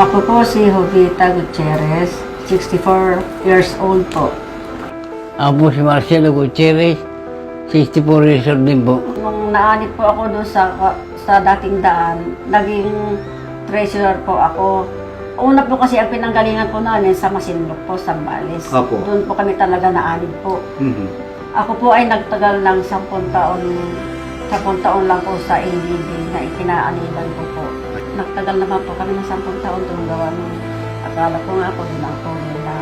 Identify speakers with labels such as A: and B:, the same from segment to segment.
A: Ako po si Jovita Gutierrez, 64 years old po.
B: Ako po si Marcelo Gutierrez, 64 years old din po.
A: Nung naanip po ako doon sa, sa dating daan, naging treasurer po ako. Una po kasi ang pinanggalingan po namin sa Masinlok po, sa Balis.
C: Apo.
A: Doon po kami talaga naanip po.
C: Mhm.
A: Ako po ay nagtagal ng 10 taon, 10 taon lang po sa ABB na ikinaaniban ko po. Nagtagal naman po kami ng 10 taon doon gawa nung akala ko nga po yun ang tunay na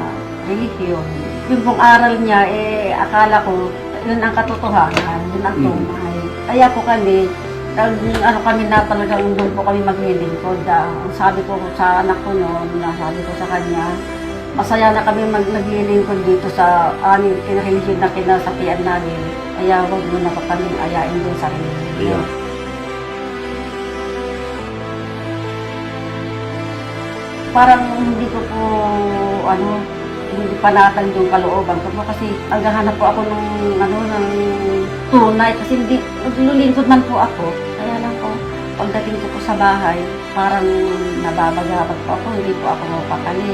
A: relihiyon. Yung pong aral niya, eh, akala ko, yun ang katotohanan, yun ang
C: Mm.
A: tunay. Kaya po kami, nag, ano kami na talagang doon po kami maglilingkod. Ah, ang sabi ko sa anak ko noon, na sabi ko sa kanya, masaya na kami mag naglilingkod dito sa aming kinareligion na kinasapian namin. Kaya huwag mo na pa kaming ayain din sa religion.
C: Ayan.
A: Parang hindi ko po, ano, hindi panatag yung kalooban ko kasi naghahanap po ako ng, ano, ng tunay kasi hindi, naglulingkod man po ako. Kaya lang po, pagdating ko po sa bahay, parang nababagabag po ako, hindi po ako mapakali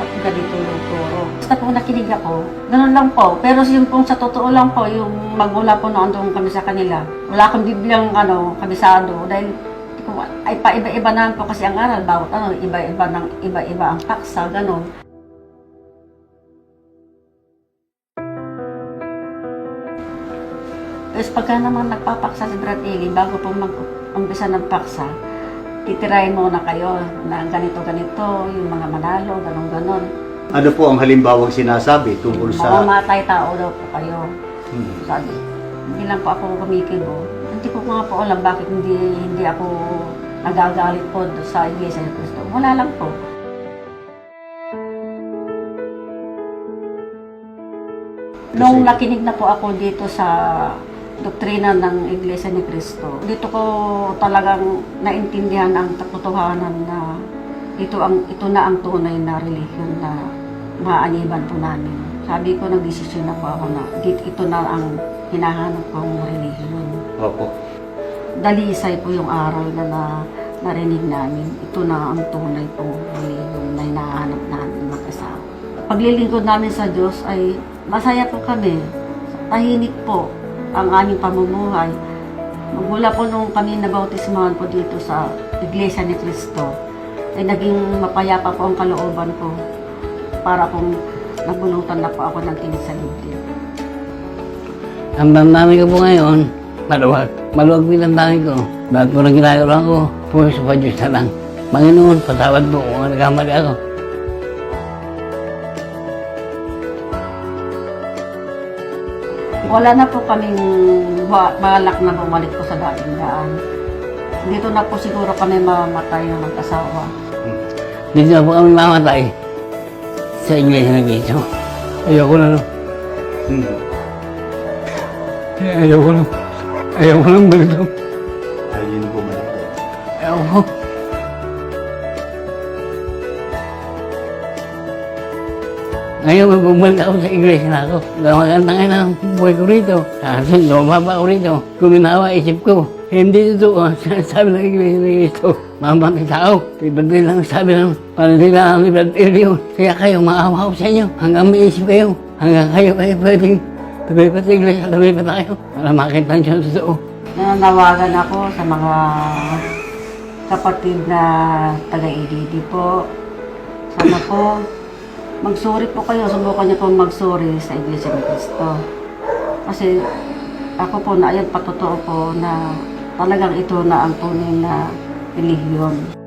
A: pag ganito yung turo. Basta po nakinig ako, ganun lang po. Pero yung pong sa totoo lang po, yung magmula po noon doon kami sa kanila, wala akong biblyang ano, kabisado dahil ko, ay paiba-iba naman po kasi ang aral, bawat ano, iba-iba ng iba-iba ang paksa, ganun. Tapos pagka naman nagpapaksa si Bratili, bago po mag-umpisa ng paksa, titirahin muna kayo na ganito-ganito, yung mga manalo, ganon-ganon.
C: Ano po ang halimbawang sinasabi tungkol sa...
A: Mamamatay tao daw po kayo.
C: Mhm.
A: Sabi, hindi lang po ako kumikibo. Hindi ko nga po alam bakit hindi hindi ako nagagalit po sa Iglesia ni Cristo. Wala lang po. Nung nakinig na po ako dito sa doktrina ng Iglesia ni Cristo, dito ko talagang naintindihan ang katotohanan na ito ang ito na ang tunay na relihiyon na maaniban po namin. Sabi ko, nagdesisyon na po ako na ito na ang hinahanap kong relihiyon.
C: Opo.
A: Dalisay po yung aral na, na narinig namin. Ito na ang tunay pong relihiyon na hinahanap namin mag-asawa. Paglilingkod namin sa Diyos ay masaya po kami. Tahimik po ang aming pamumuhay. Magmula po nung kami nabautismahan po dito sa Iglesia ni Cristo, ay naging mapayapa po ang kalooban ko para kung nagbulutan na po ako ng tinig sa Biblia.
B: Ang damdamin ko po ngayon, maluwag. Maluwag din ang dami ko. Lahat po na ginagawa ko, puro sa Diyos na lang. Panginoon, patawad mo kung nagkamali ako.
A: Wala na po kaming balak na bumalik po sa dating daan. Dito na po siguro kami mamamatay na mag-asawa.
B: Dito na po kami mamatay sa Iglesia ng Cristo. Ayoko na, no?
C: Mhm.
B: Ayoko na. Ayoko na ganito.
C: Ayun po malito.
B: Ayoko. Ngayon, magbubalik ako sa iglesia na ako. Maganda nga ng buhay ko rito. Kasi lumaba ako rito. Kuminawa isip ko. Hindi totoo ang sinasabi ng iglesia ng Cristo. Mamatay tao. Iba din lang sabi ng panalila ang libad yun. Kaya kayo, maawa ko sa inyo. Hanggang may isip kayo. Hanggang kayo ay pwedeng lumipat sa iglesia. Lumipat na kayo. Para makita niyo ang totoo.
A: Nananawagan ako sa mga kapatid na taga-IDD po. Sana po, magsuri po kayo. Subukan niyo po magsuri sa Iglesia ni Cristo. Kasi ako po na ayan patotoo po na talagang ito na ang tunay na relihiyon.